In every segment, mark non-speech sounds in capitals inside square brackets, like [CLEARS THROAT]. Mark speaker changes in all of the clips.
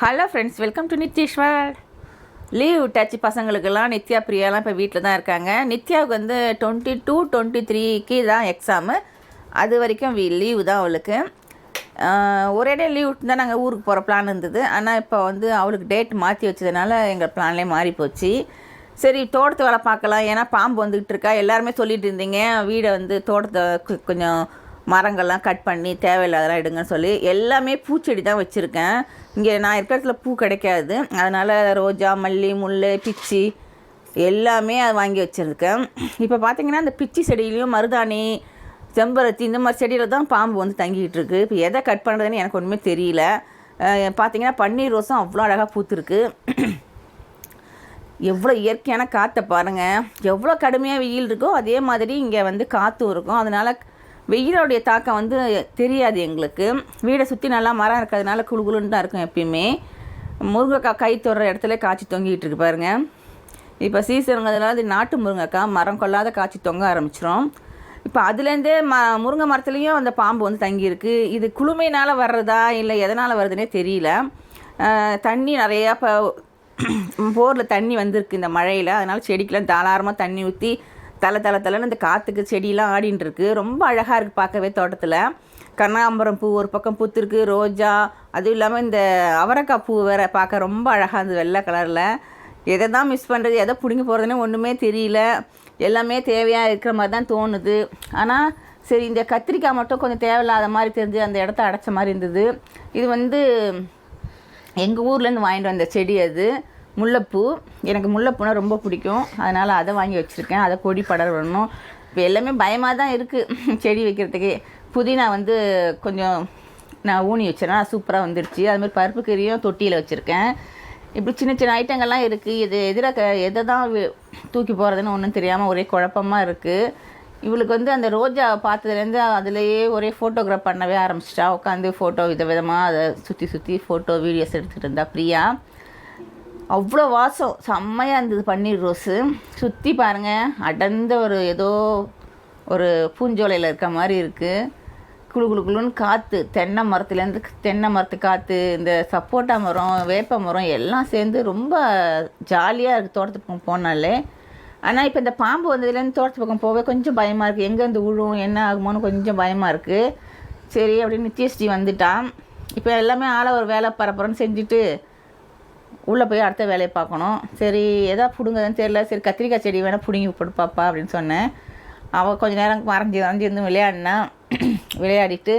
Speaker 1: Hello friends welcome to Nithyeshwar leave விட்டாச்சு பசங்களுக்கெல்லாம் நித்யா பிரியாலாம் இப்போ வீட்டில் தான் இருக்காங்க. நித்யாவுக்கு வந்து டுவெண்ட்டி டூ டுவெண்ட்டி த்ரீக்கு தான் எக்ஸாமு அது வரைக்கும் லீவு தான் அவளுக்கு. ஒரே ஒரேடே லீவ் விட்டு தான் நாங்கள் ஊருக்கு போகிற பிளான் இருந்தது. ஆனால் இப்போ வந்து அவளுக்கு டேட் மாற்றி வச்சதுனால எங்கள் பிளான்லேயே மாறி போச்சு. சரி தோட்டத்து வேலை பார்க்கலாம். ஏன்னா பாம்பு வந்துக்கிட்டு இருக்கா. எல்லாருமே சொல்லிகிட்டு இருந்தீங்க. வீடை வந்து தோட்டத்தை கொஞ்சம் மரங்கள்லாம் கட் பண்ணி தேவையில்லாதெல்லாம் எடுங்கன்னு சொல்லி எல்லாமே பூச்செடி தான் வச்சுருக்கேன். இங்கே நான் இருக்கிற இடத்துல பூ கிடைக்காது. அதனால் ரோஜா மல்லி முல்லை பிச்சி எல்லாமே அது வாங்கி வச்சுருக்கேன். இப்போ பார்த்தீங்கன்னா அந்த பிச்சி செடியிலையும் மருதாணி செம்பருத்தி இந்த மாதிரி செடியில் தான் பாம்பு வந்து தங்கிக்கிட்டு இருக்குது இப்போ எதை கட் பண்ணுறதுன்னு எனக்கு ஒன்றுமே தெரியல. பார்த்திங்கன்னா பார்த்தீங்கன்னா பன்னீர் ரோஸும் அவ்வளோ அழகாக பூத்துருக்கு. எவ்வளோ இயற்கையான காற்றை பாருங்கள் எவ்வளோ கடுமையாக வெயில் இருக்கோ அதே மாதிரி இங்கே வந்து காற்றும் இருக்கும். அதனால் வெயிலோடைய தாக்கம் வந்து தெரியாது எங்களுக்கு. வீடை சுற்றி நல்லா மரம் இருக்கிறதுனால குளு குளுன்னு தான் இருக்கும் எப்பயுமே. முருங்கைக்காய் கை தொடுற இடத்துல காய்ச்சி தொங்கிக்கிட்டு இருக்கு பாருங்க. இப்போ சீசனுங்கிறதுனால இது நாட்டு முருங்கைக்காய் மரம் கொள்ளாத காய்ச்சி தொங்க ஆரம்பிச்சிரும். இப்போ அதுலேருந்தே ம முருங்கை மரத்துலேயும் அந்த பாம்பு வந்து தங்கியிருக்கு. இது குளுமையினால் வர்றதா இல்லை எதனால் வருதுன்னே தெரியல. தண்ணி நிறையா இப்போ [CLEARS THROAT] போரில் தண்ணி வந்திருக்கு இந்த மழையில். அதனால் செடிக்கெலாம் தாராளமாக தண்ணி ஊற்றி தலை தலை தலைன்னு அந்த காற்றுக்கு செடியெலாம் ஆடின்னு இருக்கு ரொம்ப அழகாக இருக்குது பார்க்கவே தோட்டத்தில். கனகாம்பரம் பூ ஒரு பக்கம் பூத்துருக்கு ரோஜா அதுவும் இல்லாமல் இந்த அவரைக்காய் பூ வேற பார்க்க ரொம்ப அழகாக இருந்தது வெள்ளை கலரில். எதை தான் மிஸ் பண்ணுறது எதை பிடுங்கி போகிறதுன்னு ஒன்றுமே தெரியல. எல்லாமே தேவையாக இருக்கிற மாதிரி தான் தோணுது. ஆனால் சரி இந்த கத்திரிக்காய் மட்டும் கொஞ்சம் தேவையில்லாத மாதிரி தெரிஞ்சு அந்த இடத்த அடைச்ச மாதிரி இருந்தது. இது வந்து எங்கள் ஊர்லேருந்து வாங்கிட்டு வந்த செடி அது. முல்லைப்பூ எனக்கு முல்லைப்பூனா ரொம்ப பிடிக்கும். அதனால் அதை வாங்கி வச்சுருக்கேன். அதை கொடி படரணும் இப்போ எல்லாமே பயமாக தான் இருக்குது [LAUGHS] செடி வைக்கிறதுக்கே. புதினா வந்து கொஞ்சம் நான் ஊனி வச்சேன்னா சூப்பராக வந்துடுச்சு அது மாதிரி பருப்பு கறியும் தொட்டியில் வச்சுருக்கேன். இப்படி சின்ன சின்ன ஐட்டங்கள்லாம் இருக்குது இது எதிராக எதை தான் தூக்கி போகிறதுன்னு ஒன்றும் தெரியாமல் ஒரே குழப்பமாக இருக்குது இவளுக்கு வந்து அந்த ரோஜா பார்த்ததுலேருந்து அதுலேயே ஒரே ஃபோட்டோகிராஃப் பண்ணவே ஆரம்பிச்சிட்டா. உட்காந்து ஃபோட்டோ வித விதமாக அதை சுற்றி சுற்றி ஃபோட்டோ வீடியோஸ் எடுத்துகிட்டு இருந்தா பிரியா. அவ்வளோ வாசம். செம்மையாக இருந்தது பன்னீர் ரோஸு. சுற்றி பாருங்கள் அடர்ந்த ஒரு ஏதோ ஒரு பூஞ்சோலையில் இருக்க மாதிரி இருக்குது குளு குளு குளுன்னு காற்று தென்னை மரத்துலேருந்து தென்னை மரத்து காற்று இந்த சப்போட்டா மரம் வேப்ப மரம் எல்லாம் சேர்ந்து ரொம்ப ஜாலியாக இருக்குது தோட்டத்து பக்கம் போனாலே. ஆனால் இப்போ இந்த பாம்பு வந்ததுலேருந்து தோட்டத்து பக்கம் போகவே கொஞ்சம் பயமாக இருக்குது எங்கேருந்து விழும் என்ன ஆகுமோன்னு கொஞ்சம் பயமாக இருக்குது சரி அப்படின்னு நித்யஸ்ரீ வந்துட்டான். இப்போ எல்லாமே ஆளை ஒரு வேலை பரப்புறன்னு செஞ்சுட்டு உள்ளே போய் அடுத்த வேலையை பார்க்கணும். சரி எதா பிடுங்குதுன்னு தெரியல. சரி கத்திரிக்காய் செடி வேணால் பிடுங்கி போட்டு பாப்பா அப்படின்னு சொன்னேன். அவள் கொஞ்சம் நேரம் மறைஞ்சி மறைஞ்சி இருந்து விளையாடினா [CLEARS THROAT] விளையாடிட்டு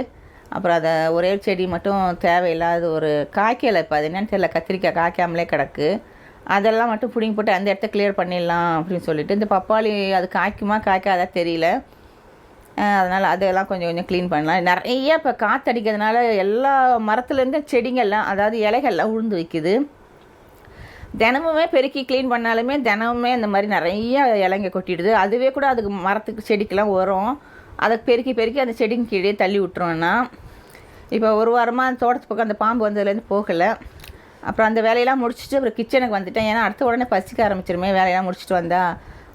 Speaker 1: அப்புறம் அதை ஒரே செடி மட்டும் தேவையில்லாத ஒரு காய்க்கலை இப்போ அது என்னன்னு தெரியல. கத்திரிக்காய் காய்க்காமலே கிடக்கு. அதெல்லாம் மட்டும் பிடுங்கி போட்டு அந்த இடத்த கிளியர் பண்ணிடலாம் அப்படின்னு சொல்லிட்டு இந்த பப்பாளி அது காய்க்குமா காய்க்காதா தெரியல. அதனால் அதெல்லாம் கொஞ்சம் கொஞ்சம் க்ளீன் பண்ணலாம். நிறைய இப்போ காற்றடிக்கிறதுனால எல்லா மரத்துலேருந்து செடிங்கள்லாம் அதாவது இலைகள்லாம் உழுந்து வைக்குது. தினமுமே பெருக்கி க்ளீன் பண்ணாலுமே தினமுமே இந்த மாதிரி நிறைய இலைங்க கொட்டிடுது. அதுவே கூட அதுக்கு மரத்துக்கு செடிக்கெலாம் உரம் அதை பெருக்கி பெருக்கி அந்த செடிங்க கீழே தள்ளி விட்டுருவோன்னா இப்போ ஒரு வாரமாக அந்த தோட்டத்து பக்கம் அந்த பாம்பு வந்ததுலேருந்து போகலை. அப்புறம் அந்த வேலையெல்லாம் முடிச்சுட்டு அப்புறம் கிச்சனுக்கு வந்துட்டேன். ஏன்னா அடுத்த உடனே பசிக்க ஆரம்பிச்சிருமே வேலையெல்லாம் முடிச்சுட்டு வந்தா.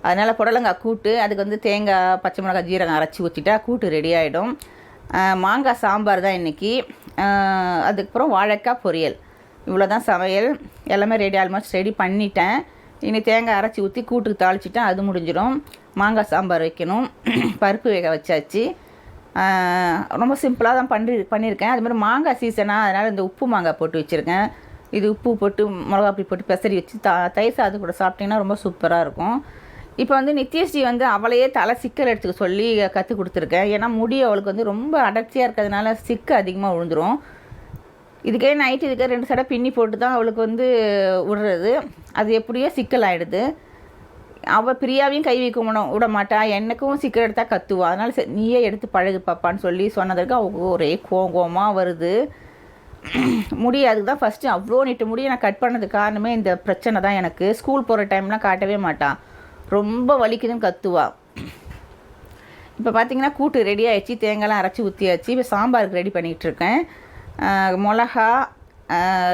Speaker 1: அதனால் புடலங்காய் கூட்டு அதுக்கு வந்து தேங்காய் பச்சை மிளகாய் ஜீரகம் அரைச்சி ஊற்றிட்டா கூட்டு ரெடி ஆகிடும் மாங்காய் சாம்பார் தான் இன்றைக்கி அதுக்கப்புறம் வாழைக்காய் பொரியல். இவ்வளோ தான் சமையல். எல்லாமே ரெடி ஆல்மோஸ்ட் ரெடி பண்ணிட்டேன். இனி தேங்காய் அரைச்சி ஊற்றி கூட்டுக்கு தாளிச்சிட்டேன். அது முடிஞ்சிடும் மாங்காய் சாம்பார் வைக்கணும். [CLEARS THROAT] பருப்பு வேக வச்சாச்சு. ரொம்ப சிம்பிளாக தான் பண்ணி பண்ணியிருக்கேன். அதுமாதிரி மாங்காய் சீசனாக அதனால் இந்த உப்பு மாங்காய் போட்டு வச்சுருக்கேன். இது உப்பு போட்டு மிளகாப்பி போட்டு பெசரி வச்சு த தயிர் சாதம் கூட சாப்பிட்டிங்கன்னா ரொம்ப சூப்பராக இருக்கும். இப்போ வந்து நித்யஸ்ரீ வந்து அவளையே தலை சிக்கல் எடுத்துக்க சொல்லி கற்றுக் கொடுத்துருக்கேன். ஏன்னா முடி அவளுக்கு வந்து ரொம்ப அடர்த்தியாக இருக்கிறதுனால சிக்கு அதிகமாக விழுந்துரும் இதுக்கே நைட்டு இதுக்கே ரெண்டு சடை பின்னி போட்டு தான் அவளுக்கு வந்து விடுறது. அது எப்படியோ சிக்கல் ஆகிடுது அவள் பிரியாவையும் கை வைக்க விட மாட்டா. எனக்கும் சிக்கல் எடுத்தால் கத்துவா. அதனால் சரி நீயே எடுத்து பழகு பாப்பான்னு சொல்லி சொன்னதற்கு அவங்க ஒரே கோங்கோமாக வருது. முடி அதுக்கு தான் ஃபஸ்ட்டு அவ்வளோ நீட்டு முடியை நான் கட் பண்ணதுக்கு காரணமே இந்த பிரச்சனை தான் எனக்கு. ஸ்கூல் போகிற டைம்லாம் காட்டவே மாட்டான் ரொம்ப வலிக்குதுன்னு கத்துவா. இப்போ பார்த்தீங்கன்னா கூட்டு ரெடி ஆகிடுச்சு தேங்காய்லாம் அரைச்சி ஊற்றியாச்சு இப்போ சாம்பாருக்கு ரெடி பண்ணிகிட்ருக்கேன் மிளகா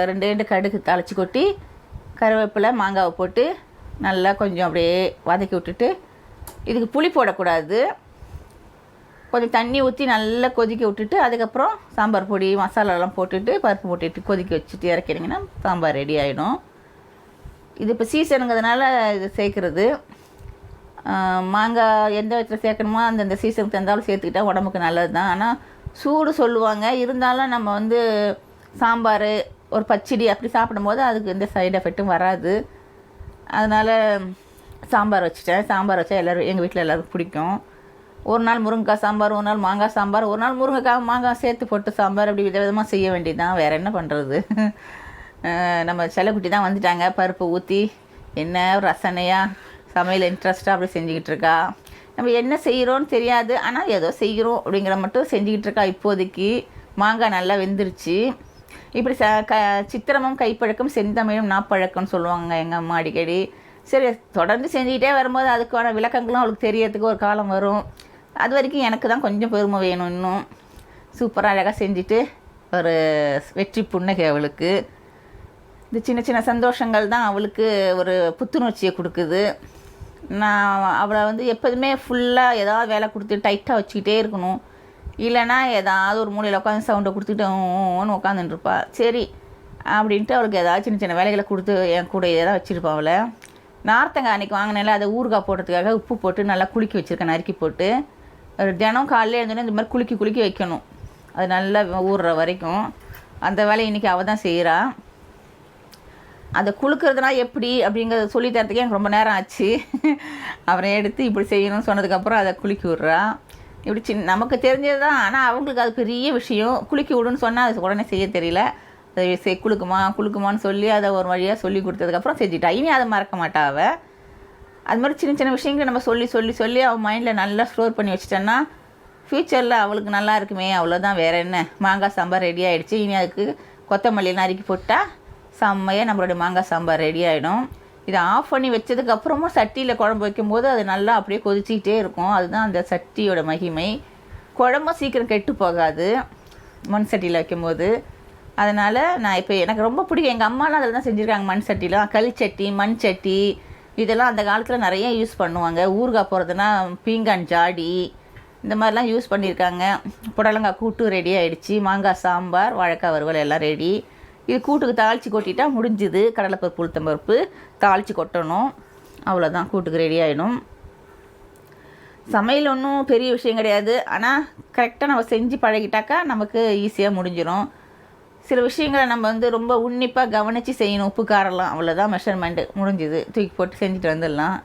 Speaker 1: ரெண்டு ரெண்டு கடுகு தழைச்சி கொட்டி கருவேப்பிலை மாங்காவை போட்டு நல்லா கொஞ்சம் அப்படியே வதக்கி விட்டுட்டு இதுக்கு புளி போடக்கூடாது. கொஞ்சம் தண்ணி ஊற்றி நல்லா கொதிக்க விட்டுட்டு அதுக்கப்புறம் சாம்பார் பொடி மசாலாலாம் போட்டுட்டு பருப்பு போட்டுட்டு கொதிக்க வச்சுட்டு இறக்கிட்டிங்கன்னா சாம்பார் ரெடி ஆகிடும் இது இப்போ சீசனுங்கிறதுனால இது சேர்க்குறது. மாங்காய் எந்த விதத்தில் சேர்க்கணுமோ அந்தந்த சீசனுக்கு தந்தாலும் சேர்த்துக்கிட்டா உடம்புக்கு நல்லது தான் ஆனால் சூடு சொல்லுவாங்க. இருந்தாலும் நம்ம வந்து சாம்பார் ஒரு பச்சடி அப்படி சாப்பிடும்போது அதுக்கு எந்த சைடு எஃபெக்ட்டும் வராது. அதனால் சாம்பார் வச்சுட்டேன். சாம்பார் வச்சா எல்லோரும் எங்கள் வீட்டில் எல்லாருக்கும் பிடிக்கும். ஒரு நாள் முருங்கைக்காய் சாம்பார் ஒரு நாள் மாங்காய் சாம்பார். ஒரு நாள் முருங்கைக்காய் மாங்காய் சேர்த்து போட்டு சாம்பார் அப்படி விதவிதமாக செய்ய வேண்டியதுதான். வேறு என்ன பண்ணுறது நம்ம செல்லக்குட்டி தான் வந்துட்டாங்க. பருப்பு ஊற்றி என்ன ரசனையாக சமையல் இன்ட்ரெஸ்ட்டாக அப்படி செஞ்சுக்கிட்டு இருக்கா? நம்ம என்ன செய்கிறோன்னு தெரியாது. ஆனால் ஏதோ செய்கிறோம் அப்படிங்கிற மட்டும் செஞ்சுக்கிட்டு இருக்கா இப்போதைக்கு. மாங்காய் நல்லா வெந்துருச்சு. இப்படி ச க சித்திரமும் கைப்பழக்கம் செந்தமிழும் நாப்பழக்கம்னு சொல்லுவாங்க எங்கள் அம்மா அடிக்கடி. சரி தொடர்ந்து செஞ்சுக்கிட்டே வரும்போது அதுக்கான விளக்கங்களும் அவளுக்கு தெரியறதுக்கு ஒரு காலம் வரும். அது வரைக்கும் எனக்கு தான் கொஞ்சம் பெருமை வேணும் இன்னும். சூப்பராக அழகாக செஞ்சுட்டு ஒரு வெற்றி புன்னகை அவளுக்கு. இந்த சின்ன சின்ன சந்தோஷங்கள் தான் அவளுக்கு ஒரு புத்துணர்ச்சியை கொடுக்குது. நான் அவளை வந்து எப்போதுமே ஃபுல்லாக ஏதாவது வேலை கொடுத்து டைட்டாக வச்சுக்கிட்டே இருக்கணும். இல்லைன்னா ஏதாவது ஒரு மூலையில் உட்காந்து சவுண்டை கொடுத்துட்டோன்னு உட்காந்துட்டுருப்பா சரி அப்படின்ட்டு அவளுக்கு ஏதாவது சின்ன சின்ன வேலைகளை கொடுத்து என் கூட ஏதாவது வச்சுருப்பான் அவளை. நார்த்தங்காய் அன்றைக்கி வாங்கினால அதை ஊறுகாய் போடுறதுக்காக உப்பு போட்டு நல்லா குலுக்கி வச்சுருக்கேன் நறுக்கி போட்டு. ஒரு தினம் காலையில் எழுந்தோடனே இந்த மாதிரி குலுக்கி குலுக்கி வைக்கணும். அது நல்லா ஊறுற வரைக்கும். அந்த வேலையை இன்றைக்கி அவள் தான் செய்கிறா அதை குலுக்கிறதுனா எப்படி அப்படிங்கிறத சொல்லி தரத்துக்கே எனக்கு ரொம்ப நேரம் ஆச்சு. அவரை எடுத்து இப்படி செய்யணும்னு சொன்னதுக்கப்புறம் அதை குளிக்க விட்றா. இப்படி சின்ன நமக்கு தெரிஞ்சது தான் ஆனால் அவங்களுக்கு அது பெரிய விஷயம். குளிக்க விடுன்னு சொன்னால் அது உடனே செய்ய தெரியல. அதை செய் குலுக்குமா குளுக்குமான்னு சொல்லி அதை ஒரு வழியாக சொல்லி கொடுத்ததுக்கப்புறம் செஞ்சுட்டா. இனி அதை மறக்க மாட்டா அவள் அது மாதிரி சின்ன சின்ன விஷயங்களை நம்ம சொல்லி சொல்லி சொல்லி அவள் மைண்டில் நல்லா ஸ்டோர் பண்ணி வச்சிட்டேன்னா ஃப்யூச்சரில் அவளுக்கு நல்லா இருக்குமே அவ்வளோதான் வேறு என்ன? மாங்காய் சாம்பார் ரெடி ஆகிடுச்சு இனி அதுக்கு கொத்தமல்லி நறுக்கி போட்டால் செம்மையாக நம்மளுடைய மாங்காய் சாம்பார் ரெடி ஆகிடும் இதை ஆஃப் பண்ணி வச்சதுக்கப்புறமும் சட்டியில் குழம்பு வைக்கும்போது அது நல்லா அப்படியே கொதிச்சிக்கிட்டே இருக்கும். அதுதான் அந்த சட்டியோட மகிமை. குழம்பும் சீக்கிரம் கெட்டு போகாது மண் சட்டியில் வைக்கும்போது. அதனால் நான் இப்போ எனக்கு ரொம்ப பிடிக்கும். எங்கள் அம்மாலாம் அதில் தான் செஞ்சுருக்காங்க மண் சட்டியில் களிச்சட்டி மண் சட்டி இதெல்லாம் அந்த காலத்தில் நிறைய யூஸ் பண்ணுவாங்க. ஊறுகாய் போகிறதுனா பீங்கான் ஜாடி இந்த மாதிரிலாம் யூஸ் பண்ணியிருக்காங்க. புடலங்காய் கூட்டு ரெடி ஆகிடுச்சி மாங்காய் சாம்பார் வாழைக்காய் வறுவல் எல்லாம் ரெடி இது கூட்டுக்கு தாளித்து கொட்டிட்டா முடிஞ்சுது. கடலைப்பருப்பு உளுத்தம்பருப்பு தாளித்து கொட்டணும். அவ்வளோதான் கூட்டுக்கு ரெடி ஆகிடும் சமையல் ஒன்றும் பெரிய விஷயம் கிடையாது. ஆனால் கரெக்டாக நம்ம செஞ்சு பழகிட்டாக்கா நமக்கு ஈஸியாக முடிஞ்சிடும் சில விஷயங்களை நம்ம வந்து ரொம்ப உன்னிப்பாக கவனித்து செய்யணும். உப்பு காரம்லாம் அவ்வளோதான் மெஷர்மெண்ட்டு முடிஞ்சுது. தூக்கி போட்டு செஞ்சுட்டு வந்துடலாம்.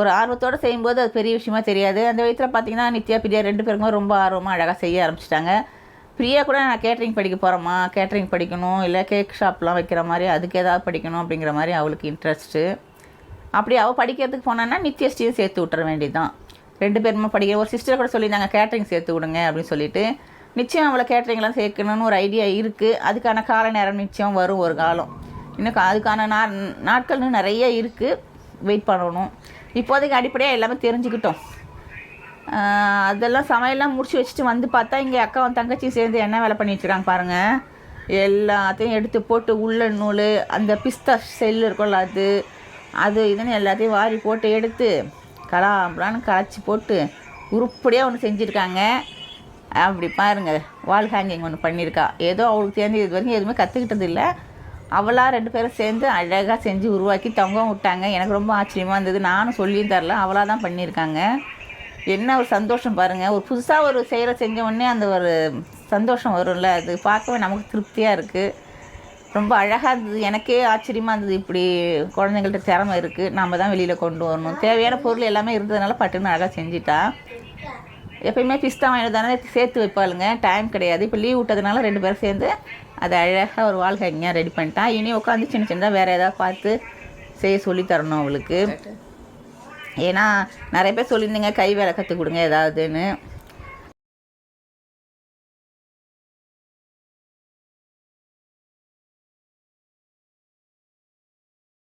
Speaker 1: ஒரு ஆர்வத்தோடு செய்யும்போது அது பெரிய விஷயமா தெரியாது. அந்த வயசில் பார்த்தீங்கன்னா நித்யா பிரியா ரெண்டு பேருக்கும் ரொம்ப ஆர்வமாக அழகாக செய்ய ஆரம்பிச்சிட்டாங்க. பிரியா கூட நான் கேட்ரிங் படிக்க போகிறோமா கேட்ரிங் படிக்கணும் இல்லை கேக் ஷாப்லாம் வைக்கிற மாதிரி அதுக்கு ஏதாவது படிக்கணும் அப்படிங்கிற மாதிரி அவளுக்கு இன்ட்ரெஸ்ட்டு அப்படி அவள் படிக்கிறதுக்கு போனான்னா நித்யஸ்டியும் சேர்த்து விட்டுற வேண்டியதுதான். ரெண்டு பேருமே படிக்கிற ஒரு சிஸ்டர் கூட சொல்லியிருந்தாங்க கேட்ரிங் சேர்த்து விடுங்க அப்படின்னு சொல்லிட்டு. நிச்சயம் அவளை கேட்ரிங்லாம் சேர்க்கணும்னு ஒரு ஐடியா இருக்குது அதுக்கான கால நேரம் நிச்சயம் வரும் ஒரு காலம். இன்னும் அதுக்கான நா நாட்கள்னு நிறைய இருக்குது வெயிட் பண்ணணும். இப்போதைக்கு அடிப்படையாக எல்லாமே தெரிஞ்சுக்கிட்டோம். அதெல்லாம் சமையல்லாம் முடிச்சு வச்சுட்டு வந்து பார்த்தா இங்கே அக்காவும் தங்கச்சியும் சேர்ந்து என்ன வேலை பண்ணி வச்சுருக்காங்க பாருங்கள் எல்லாத்தையும் எடுத்து போட்டு உள்ள நூல் அந்த பிஸ்தா செல் இருக்கும்ல அது அது இதுன்னு எல்லாத்தையும் வாரி போட்டு எடுத்து கலாம்பலான்னு களைச்சி போட்டு உருப்படியாக ஒன்று செஞ்சுருக்காங்க. அப்படி பாருங்கள் வால் ஹேங்கிங் ஒன்று பண்ணியிருக்கா ஏதோ அவளுக்கு சேர்ந்து இது வரைக்கும் எதுவுமே கற்றுக்கிட்டது இல்லை. அவளாக ரெண்டு பேரும் சேர்ந்து அழகாக செஞ்சு உருவாக்கி தங்கம் விட்டாங்க. எனக்கு ரொம்ப ஆச்சரியமாக இருந்தது. நானும் சொல்லியும் தரல அவளாக தான் பண்ணியிருக்காங்க என்ன ஒரு சந்தோஷம் பாருங்கள் ஒரு புதுசாக ஒரு செயலை செஞ்ச உடனே அந்த ஒரு சந்தோஷம் வரும்ல. அது பார்க்கவே நமக்கு திருப்தியாக இருக்குது ரொம்ப அழகாக இருந்தது. எனக்கே ஆச்சரியமாக இருந்தது இப்படி குழந்தைங்கள்ட்ட திறமை இருக்குது நாம் தான் வெளியில் கொண்டு வரணும். தேவையான பொருள் எல்லாமே இருந்ததுனால பட்டுன்னு அழகாக செஞ்சிட்டா. எப்பயுமே பிஸ்தா வாங்கிட்டு தானே சேர்த்து வைப்பாளுங்க. டைம் கிடையாது. இப்போ லீவ் விட்டதுனால ரெண்டு பேரும் சேர்ந்து அதை அழகாக ஒரு வாழ்க்கை எங்கேயா ரெடி பண்ணிட்டான் இனி உட்காந்து சின்ன சின்னதாக வேறு ஏதாவது பார்த்து செய்ய சொல்லித்தரணும் அவளுக்கு. ஏன்னா நிறைய பேர் சொல்லியிருந்தீங்க கை வேலை கற்றுக் கொடுங்க ஏதாவதுன்னு.